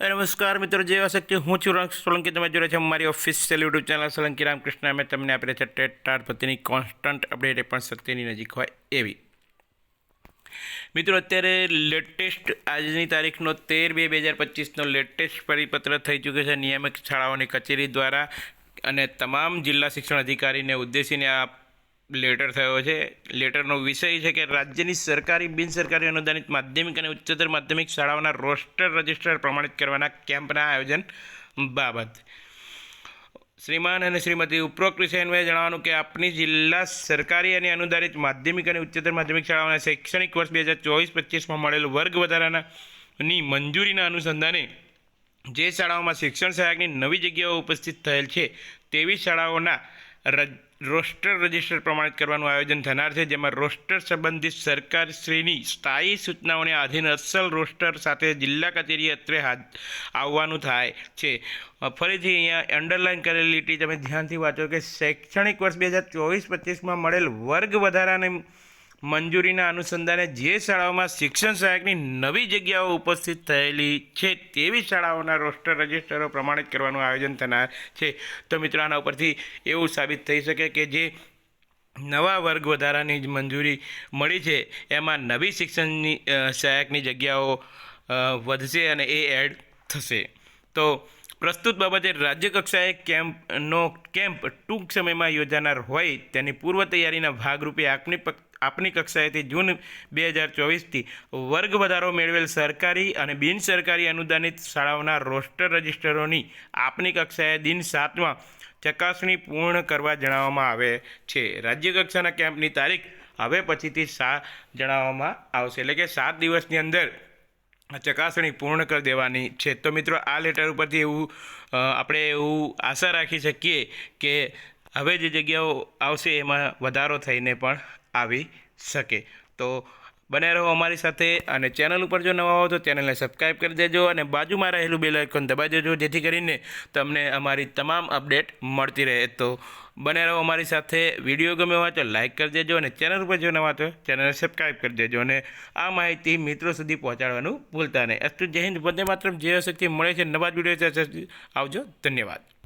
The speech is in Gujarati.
નમસ્કાર મિત્રો જે શક્તિ હું છું રંગ સોલંકી. તમે જોડે છે મારી official YouTube channel Solanki Ramakrishna. અમે તમને આપી છે ટેટ ટાર પતિની કોન્સ્ટન્ટ અપડેટ પણ શક્તિની નજીક હોય એવી. મિત્રો, અત્યારે લેટેસ્ટ આજની તારીખનો તેર બે બે હજાર પચીસનો લેટેસ્ટ પરિપત્ર થઈ ચૂક્યો છે નિયામક શાળાઓની કચેરી દ્વારા. અને તમામ જિલ્લા શિક્ષણ અધિકારીને ઉદ્દેશીને આ લેટર થયો છે. લેટરનો વિષય છે કે રાજ્યની સરકારી, બિનસરકારી અનુદાનિત માધ્યમિક અને ઉચ્ચતર માધ્યમિક શાળાઓના રોસ્ટર રજિસ્ટર પ્રમાણિત કરવાના કેમ્પના આયોજન બાબત. શ્રીમાન અને શ્રીમતી ઉપરોક્ત વિષય અન્વયે જણાવવાનું કે આપની જિલ્લા સરકારી અને અનુદાનિત માધ્યમિક અને ઉચ્ચતર માધ્યમિક શાળાઓના શૈક્ષણિક વર્ષ બે હજાર ચોવીસ પચીસમાં મળેલ વર્ગ વધારાના મંજૂરીના અનુસંધાને જે શાળાઓમાં શિક્ષણ સહાયકની નવી જગ્યાઓ ઉપસ્થિત થયેલ છે, તેવી શાળાઓના રજ રોસ્ટર રજિસ્ટર પ્રમાણિત કરવાનું આયોજન થનાર છે, જેમાં રોસ્ટર સંબંધિત સરકારશ્રીની સ્થાયી સૂચનાઓને આધીન અસલ રોસ્ટર સાથે જિલ્લા કચેરી અત્રે આવવાનું થાય છે. ફરીથી અહીંયા અંડરલાઇન કરેલી લીટી તમે ધ્યાનથી વાંચો કે શૈક્ષણિક વર્ષ બે હજાર ચોવીસ પચીસમાં મળેલ વર્ગ વધારાને મંજૂરીના અનુસંધાને જે શાળાઓમાં શિક્ષણ સહાયકની નવી જગ્યાઓ ઉપસ્થિત થયેલી છે, તેવી શાળાઓના રોસ્ટર રજિસ્ટરો પ્રમાણિત કરવાનું આયોજન થનાર છે. તો મિત્રો, આના ઉપરથી એવું સાબિત થઈ શકે કે જે નવા વર્ગ વધારાની જ મંજૂરી મળી છે, એમાં નવી શિક્ષણની સહાયકની જગ્યાઓ વધશે અને એ એડ થશે. તો પ્રસ્તુત બાબતે રાજ્ય કક્ષાએ કેમ્પનો કેમ્પ ટૂંક સમયમાં યોજાનાર હોય તેની પૂર્વ તૈયારીના ભાગરૂપે આપની આપની કક્ષાએથી જૂન બે હજાર ચોવીસથી વર્ગ વધારો મેળવેલ સરકારી અને બિન સરકારી અનુદાનિત શાળાઓના રોસ્ટર રજિસ્ટરોની આપની કક્ષાએ દિન સાતમાં ચકાસણી પૂર્ણ કરવા જણાવવામાં આવે છે. રાજ્ય કક્ષાના કેમ્પની તારીખ હવે પછીથી સા જણાવવામાં આવશે. એટલે કે સાત દિવસની અંદર ચકાસણી પૂર્ણ કરી દેવાની છે. તો મિત્રો, આ લેટર ઉપરથી એવું આપણે એવું આશા રાખી શકીએ કે હવે જે જગ્યાઓ આવશે એમાં વધારો થઈને પણ આવી શકે. તો બને રહો અમારી સાથે અને ચેનલ ઉપર જો નવા હો તો ચેનલને સબસ્ક્રાઈબ કરી દેજો અને બાજુમાં રહેલું બેલ આઇકોન દબાવી દેજો, જેથી કરીને તમને અમારી તમામ અપડેટ મળતી રહે. તો બને રહો અમારી સાથે. વીડિયો ગમે હોય તો લાઇક કરી દેજો અને ચેનલ ઉપર જો નવા તો ચેનલને સબસ્ક્રાઈબ કરી દેજો. અને આ માહિતી મિત્રો સુધી પહોંચાડવાનું ભૂલતા નહીં. અસ્તુ જય હિન્દ. વંદે માત્ર જે શક્તિ. મળે છે નવા જ વીડિયો આવજો. ધન્યવાદ.